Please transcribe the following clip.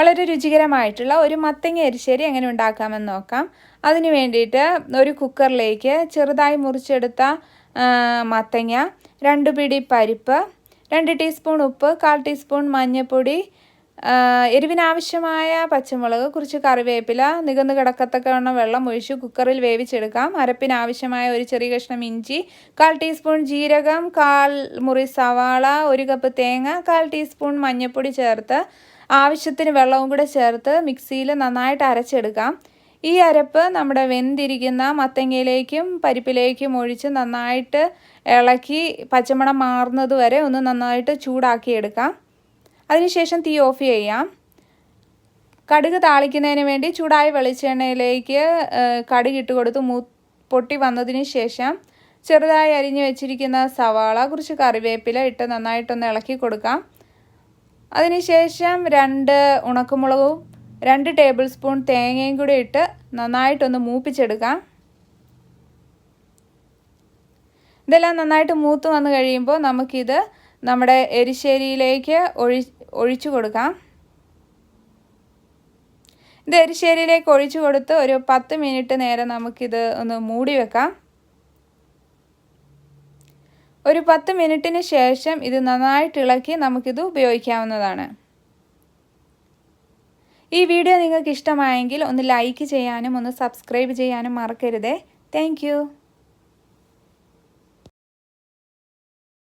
വളരെ രുചികരമായിട്ടുള്ള ഒരു മത്തങ്ങ എരിശ്ശേരി എങ്ങനെ ഉണ്ടാക്കാമെന്ന് നോക്കാം. അതിന് വേണ്ടിയിട്ട് ഒരു കുക്കറിലേക്ക് ചെറുതായി മുറിച്ചെടുത്ത മത്തങ്ങ രണ്ട് പിടി പരിപ്പ് രണ്ട് ടീസ്പൂൺ ഉപ്പ് കാൽ ടീസ്പൂൺ മഞ്ഞൾപ്പൊടി എരിവിനാവശ്യമായ പച്ചമുളക് കുറച്ച് കറിവേപ്പില നികന്ന് കിടക്കത്തക്കവണ്ണം വെള്ളം ഒഴിച്ച് കുക്കറിൽ വേവിച്ചെടുക്കാം. അരപ്പിനാവശ്യമായ ഒരു ചെറിയ കഷ്ണം ഇഞ്ചി കാൽ ടീസ്പൂൺ ജീരകം കാൽ മുറി സവാള ഒരു കപ്പ് തേങ്ങ കാൽ ടീസ്പൂൺ മഞ്ഞൾപ്പൊടി ചേർത്ത് ആവശ്യത്തിന് വെള്ളവും കൂടെ ചേർത്ത് മിക്സിയിൽ നന്നായിട്ട് അരച്ചെടുക്കാം. ഈ അരപ്പ് നമ്മുടെ വെന്തിരിക്കുന്ന മത്തങ്ങയിലേക്കും പരിപ്പിലേക്കും ഒഴിച്ച് നന്നായിട്ട് ഇളക്കി പച്ചമണം മാറുന്നത് വരെ ഒന്ന് നന്നായിട്ട് ചൂടാക്കിയെടുക്കാം. അതിനുശേഷം തീ ഓഫ് ചെയ്യാം. കടുക് താളിക്കുന്നതിന് വേണ്ടി ചൂടായ വെളിച്ചെണ്ണയിലേക്ക് കടുക് ഇട്ട് കൊടുത്ത് മൂ പൊട്ടി വന്നതിന് ശേഷം ചെറുതായി അരിഞ്ഞു വെച്ചിരിക്കുന്ന സവാള കുറച്ച് കറിവേപ്പില ഇട്ട് നന്നായിട്ടൊന്ന് ഇളക്കി കൊടുക്കാം. അതിനുശേഷം രണ്ട് ഉണക്കമുളകും രണ്ട് ടേബിൾ സ്പൂൺ തേങ്ങയും കൂടി ഇട്ട് നന്നായിട്ടൊന്ന് മൂപ്പിച്ചെടുക്കാം. ഇതെല്ലാം നന്നായിട്ട് മൂത്ത് വന്നു കഴിയുമ്പോൾ നമുക്കിത് നമ്മുടെ എരിശ്ശേരിയിലേക്ക് ഒഴി ഒഴിച്ചു കൊടുക്കാം. ഇത് എരിശ്ശേരിയിലേക്ക് ഒഴിച്ചു കൊടുത്ത് ഒരു പത്ത് മിനിറ്റ് നേരം നമുക്കിത് ഒന്ന് മൂടി വെക്കാം. ഒരു പത്ത് മിനിറ്റിന് ശേഷം ഇത് നന്നായിട്ട് ഇളക്കി നമുക്കിത് ഉപയോഗിക്കാവുന്നതാണ്. ഈ വീഡിയോ നിങ്ങൾക്ക് ഇഷ്ടമായെങ്കിൽ ഒന്ന് ലൈക്ക് ചെയ്യാനും ഒന്ന് സബ്സ്ക്രൈബ് ചെയ്യാനും മറക്കരുതേ. താങ്ക്